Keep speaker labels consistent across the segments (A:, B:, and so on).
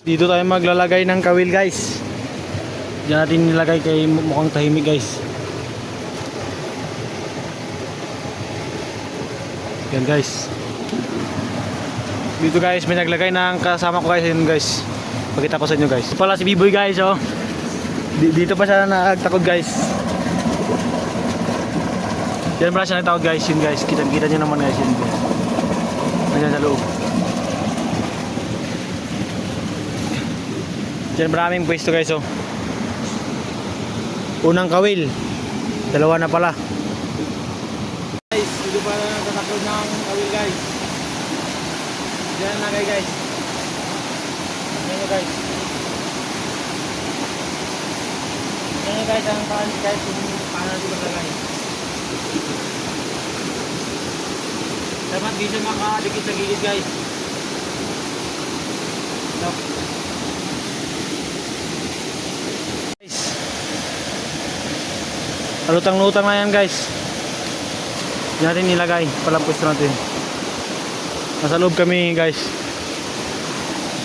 A: Dito tayo maglalagay ng kawil guys. Diyan natin nilagay kay mukhang tahimik guys. Yan guys. Dito guys, may naglagay ng kasama ko guys. Yun guys. Pakita ko sa inyo guys. Ito pala si Biboy guys oh. Di- Dito pa siya nagtakod guys. Yan pala siya nagtakod guys. Yun guys. Kita-kita nyo naman guys. Yun guys. Nandiyan sa loob. Diyan maraming pwesto guys oh. Unang kawil. Dalawa na pala. Guys, dito pa nagtatakod ng kawil guys. Diyan na kayo guys. Diyan nyo guys. Diyan nyo guys ang paano guys paano natin maglagay. Dapat dito makadikit sa gilid guys. Stop. Alutang-lutang na yan guys. Hindi natin nilagay. Palampos natin. Nasa loob kami guys.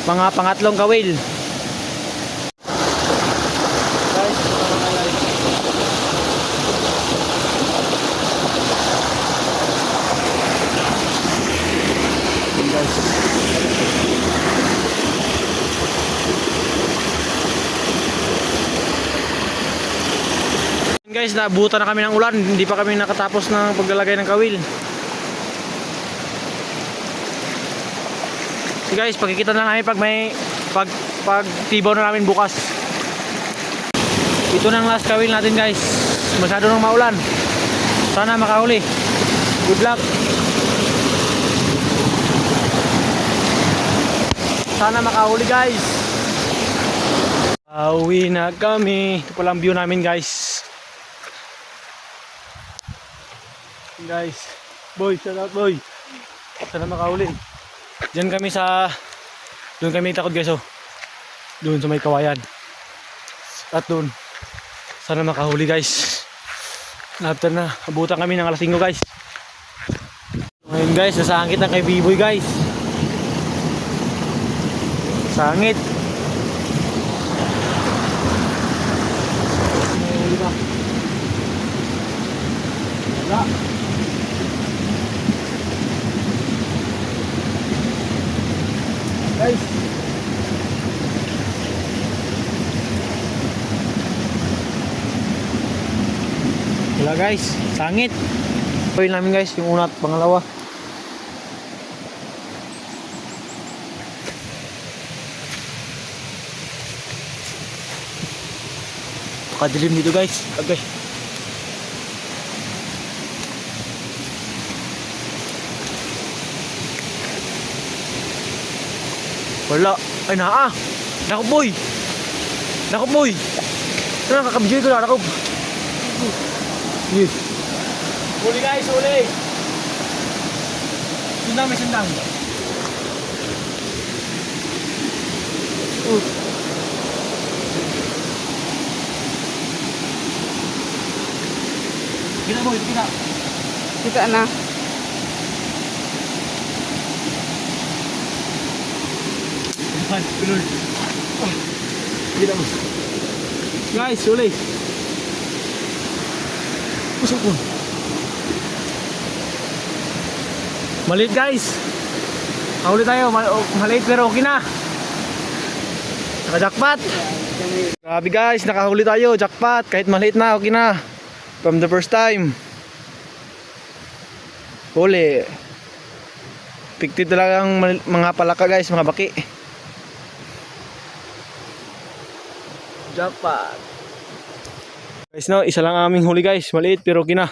A: Mga pangatlong kawil. Guys, ito na mga guys. Yan, guys. Yan, Guys, naabutan na kami ng ulan. Hindi pa kami nakatapos ng paglalagay ng kawil. So guys, pagkikita na namin pag may pag pag tibaw na namin bukas. Ito na ang last kawil natin guys. Masyado nang maulan. Sana makahuli. Good luck. Sana makahuli guys. Pauwi na kami. Ito pala ang view namin guys. Guys. Boy, shout out boy. Sana makahuli. Diyan kami sa doon kami takot guys oh. Doon sa may kawayan. At doon sana makahuli guys. After na abutan kami ng alas 5 guys. Ngayon guys, nasa angkit ng kay Biboy guys. Sangit. Guys. Wala guys, sangit. Pwede namin guys, yung una at pangalawa. Pakadilim dito guys. Okay. Wala. Ay naa. Naku boy. Naku boy. Ano kakabidyoy ko na naku. Yes. Huli guys, huli. Sundang may sundang. Uh. Gina boy, gina.
B: Kita na.
A: Ay, tulol. Ah, mo. Guys, huli. Pusok ko. Maliit guys. Mahuli tayo. Mal oh, maliit pero okay na. Naka-jackpot. Grabe guys, nakahuli tayo. Jackpot. Kahit maliit na, okay na. From the first time. Huli. Piktit talagang mal- mga palaka guys, mga baki. Jackpot. Guys, no, isa lang aming huli guys. Maliit pero okay na.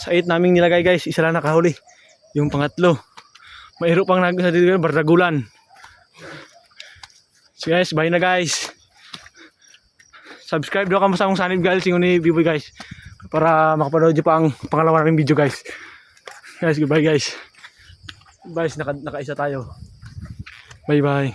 A: Sa 8 naming nilagay guys, isa lang nakahuli. Yung pangatlo. Mayroon pang nag sa dito, bardagulan. So guys, bye na guys. Subscribe daw ka sa akong sanib guys, yung ni Biboy guys. Para makapanood nyo pa ang pangalawa namin video guys. Guys, goodbye guys. Guys, naka, nakaisa tayo. Bye bye.